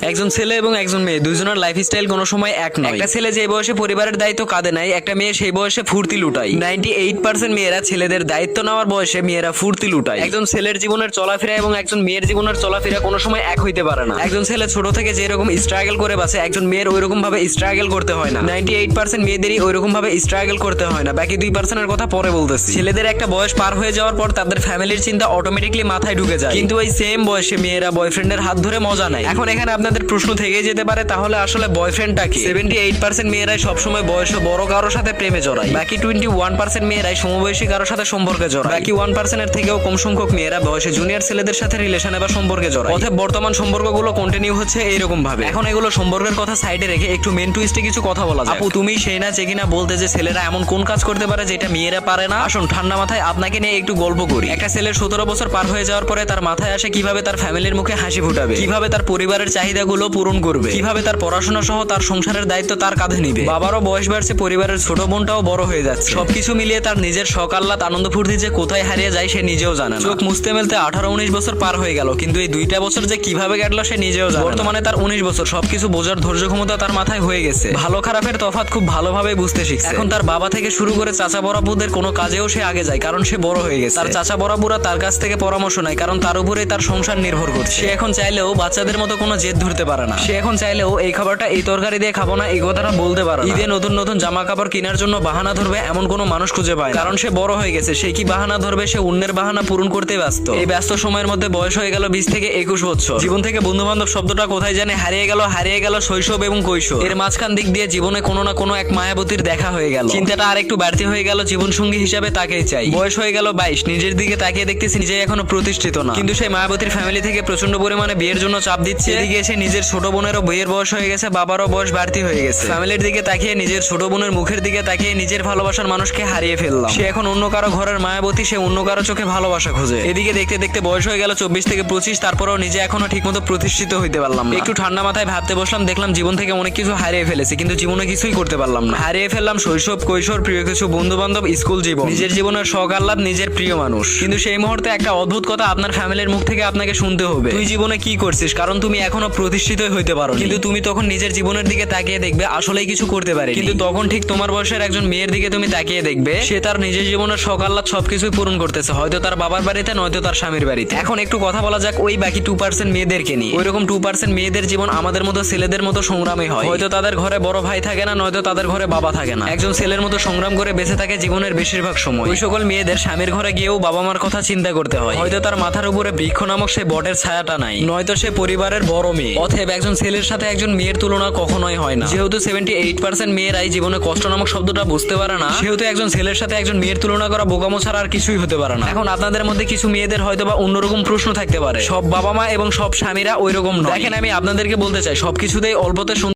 একজন ছেলে এবং একজন মেয়ে দুজনের লাইফ স্টাইল কোনো সময় এক নয়। একটা ছেলে যে বয়সে পরিবারের দায়িত্ব কাঁধে নাই একটা মেয়ে সেই বয়সে ফুর্তি লুটায়। নাইনটি এইট পার্সেন্ট মেয়েরা ছেলেদের দায়িত্ব নেওয়ার বয়সে মেয়েরা ফুর্তি লুটায়। একজন ছেলের জীবনের চলাফেরা এবং একজন মেয়ের জীবনের চলাফেরা কোনো সময় এক হইতে পারে না। একজন ছেলে ছোট থেকে যেরকম স্ট্রাগল করে বাসে একজন মেয়ের ওই রকম ভাবে স্ট্রাগল করতে হয় না। নাইনটি এইট পার্সেন্ট মেয়েদেরই ওই রকম ভাবে স্ট্রাগল করতে হয় না। বাকি দুই পার্সেন্টের কথা পরে বলতেছি। ছেলেদের একটা বয়স পার হয়ে যাওয়ার পর তাদের ফ্যামিলির চিন্তা অটোমেটিকলি মাথায় ঢুকে যায়। কিন্তু ওই সেম বয়সে মেয়েরা বয়ফ্রেন্ডের হাত ধরে মজা নেয়। এখন এখানে আপনাদের প্রশ্ন থেকে যেতে পারে, তাহলে আসলে বয়ফ্রেন্ডটা কি? সেভেন্টি এইট পার্সেন্ট মেয়েরাই সবসময় বয়সে বড় কারোর সাথে প্রেমে জড়ায়। বাকি টোয়েন্টি ওয়ান পার্সেন্ট মেয়েরাই সমবয়সী কারোর সাথে সম্পর্কে জড়ায়। বাকি ওয়ান পার্সেন্টের থেকেও কম সংখ্যক মেয়েরা বয়সে জুনিয়র ছেলেদের সাথে রিলেশনে বা সম্পর্কে জড়ায়। অতএব বর্তমান সম্পর্কগুলো কন্টিনিউ হচ্ছে এইরকম ভাবে। এখন এগুলো সম্পর্কের কথা সাইডে রেখে একটু মেন টুইস্টে কিছু কথা বলা যায় আপু, তুমি সেই না যে কিনা বলতে যে ছেলেরা এমন কোন কাজ করতে পারে যেটা মেয়েরা পারে না? আসুন, ঠান্ডা মাথায় আপনাকে নিয়ে একটু গল্প করি। একটা ছেলের সতেরো বছর পার হয়ে যাওয়ার পরে তার মাথায় আসে কীভাবে তার ফ্যামিলির মুখে হাসি ফুটাবে? কীভাবে তার পরিবারের চাহিদাগুলো পূরণ করবে। কীভাবে তার পড়াশোনা সহ তার সংসারের দায়িত্ব তার কাঁধে নিবে। বাবারও বয়স বাড়ছে পরিবারের ছোট বোনটাও বড় হয়ে যাচ্ছে। সবকিছু মিলিয়ে তার নিজের আহ্লাদ আনন্দ ফুর্তি যে কোথায় হারিয়ে যায় সে নিজেও জানে না। চোখ মুছতে মেলতে আঠারো উনিশ বছর পার হয়ে গেল কিন্তু এই দুইটা বছর যে কীভাবে কাটলো সে নিজেও জানে বর্তমানে তার উনিশ বছর সবকিছু বোঝার ধৈর্য ক্ষমতা তার মাথায় হয়ে গেছে। ভালো খারাপের তফাৎ খুব ভালোভাবে বুঝতে শিখছে। এখন তার বাবা থেকে শুরু করে চাচা বরাবুদের কোনো কাজেও সে আগে যায় কারণ সে বড় হয়ে গেছে। তার চাচা বরাবুরা তার কাছ থেকে পরামর্শ নেয় কারণ তার উপরে তার সংসার নির্ভর করছে। সে এখন চাইলেও বাচ্চাদের মতো কোনো জেদ ধরতে পারে না। সে এখন চাইলেও এই খাবারটা এই তরকারি দিয়ে খাব না এই কথাটা বলতে পারে। ঈদে নতুন নতুন জামা কাপড় কেনার জন্য বাহানা ধরবে এমন কোনো মানুষ খুঁজে পায়। কারণ সে বড় হয়ে গেছে সে কি বাহানা ধরবে সে অন্যের বাহানা পূরণ করতে ব্যস্ত। এই ব্যস্ত সময়ের মধ্যে বয়স হয়ে গেল বিশ থেকে একুশ বছর। জীবন থেকে বন্ধু বান্ধব শব্দটা কোথায় জানে হারিয়ে গেল হারিয়ে গেল শৈশব এবং কৈশোর। এর মাঝখান দিক দিয়ে জীবনে কোনো না কোনো এক মায়াবতীর দেখা হয়ে গেল। চিন্তাটা আর একটু বাড়তি হয়ে গেল জীবন সঙ্গী হিসাবে তাকেই চাই। বয়স হয়ে গেল বাইশ নিজের দিকে তাকিয়ে দেখতেছি নিজে এখনও প্রতিষ্ঠিত না। কিন্তু সেই মায়াবতীর ফ্যামিলি থেকে প্রচণ্ড পরিমাণে বিয়ের জন্য চাপ দিচ্ছে। এদিকে এসে নিজের ছোট বোনেরও বিয়ের বয়স হয়ে গেছে বাবারও বয়স বাড়তি হয়ে গেছে। ফ্যামিলির দিকে তাকিয়ে নিজের ছোট বোনের মুখের দিকে তাকিয়ে নিজের ভালোবাসার মানুষকে হারিয়ে ফেললাম। সে এখন অন্য কারও ঘরের মায়াবতী সে অন্য কারও চোখে ভালোবাসা খোঁজে। এদিকে দেখতে দেখতে বয়স হয়ে গেল চব্বিশ থেকে পঁচিশ তারপরেও নিজে এখনও ঠিকমতো প্রতিষ্ঠিত হইতে পারলাম না। একটু ঠান্ডা মাথায় ভাবতে বসলাম দেখলাম জীবন থেকে অনেক কিছু হারিয়ে ফেলেছি কিন্তু জীবনে কিছুই করতে পারলাম না। হারিয়ে ফেললাম শৈশব কৈশোর প্রিয় কিছু বন্ধু বান্ধব স্কুল জীবন। নিজের জীবনের শখ আহ্লাদ নিজের প্রিয় মানুষ। কিন্তু সেই মুহূর্তে একটা অদ্ভুত কথা আপনার ফ্যামিলির মুখ থেকে আপনাকে শুনতে হবে। তুই জীবনে কি করছিস? কারণ তুমি এখনও প্রতিষ্ঠিতই হইতে পারো কিন্তু তুমি তখন নিজের জীবনের দিকে তাকিয়ে দেখবে আসলেই কিছু করতে পারে কিন্তু তখন ঠিক তোমার বয়সের একজন মেয়ের দিকে তুমি তাকিয়ে দেখবে সে তার নিজের জীবনের আহ্লাদ সবকিছুই পূরণ করতেছে হয়তো তার বাবার বাড়িতে নয়তো তার স্বামীর বাড়িতে। এখন একটু কথা বলা যাক ওই বাকি টু পার্সেন্ট মেয়েদেরকে নিয়ে। ওই রকম টু পার্সেন্ট মেয়েদের জীবন আমাদের মতো ছেলেদের মতো সংগ্রামে হয়। হয়তো তাদের ঘরে বড় ভাই থাকে না নয়তো তাদের ঘরে বাবা থাকে না। একজন ছেলের মতো সংগ্রাম করে বেঁচে থাকে জীবনের বেশিরভাগ সময়। ওই সকল মেয়েদের স্বামীর ঘরে গিয়েও বাবা মার কথা চিন্তা করতে হয়। হয়তো তার মাথার উপরে বৃক্ষ নামক সে বটের ছায়াটা নাই নয়তো সে পরিবারের বড় মেয়ে। অতএব একজন ছেলের সাথে একজন মেয়ের তুলনা কখনোই হয় না। যেহেতু সেভেন্টি এইট পার্সেন্ট মেয়েরাই জীবনে কষ্ট নামক শব্দটা বুঝতে পারে না, সেহেতু একজন ছেলের সাথে একজন মেয়ের তুলনা করা বোকামো ছাড়া আর কিছুই হতে পারে না। এখন আপনাদের মধ্যে কিছু মেয়েদের হয়তো বা অন্যরকম প্রশ্ন থাকতে পারে। সব বাবা মা এবং সব স্বামীরা ওই রকম দেখেন আমি আপনাদেরকে বলতে চাই, সবকিছুতেই অল্পতে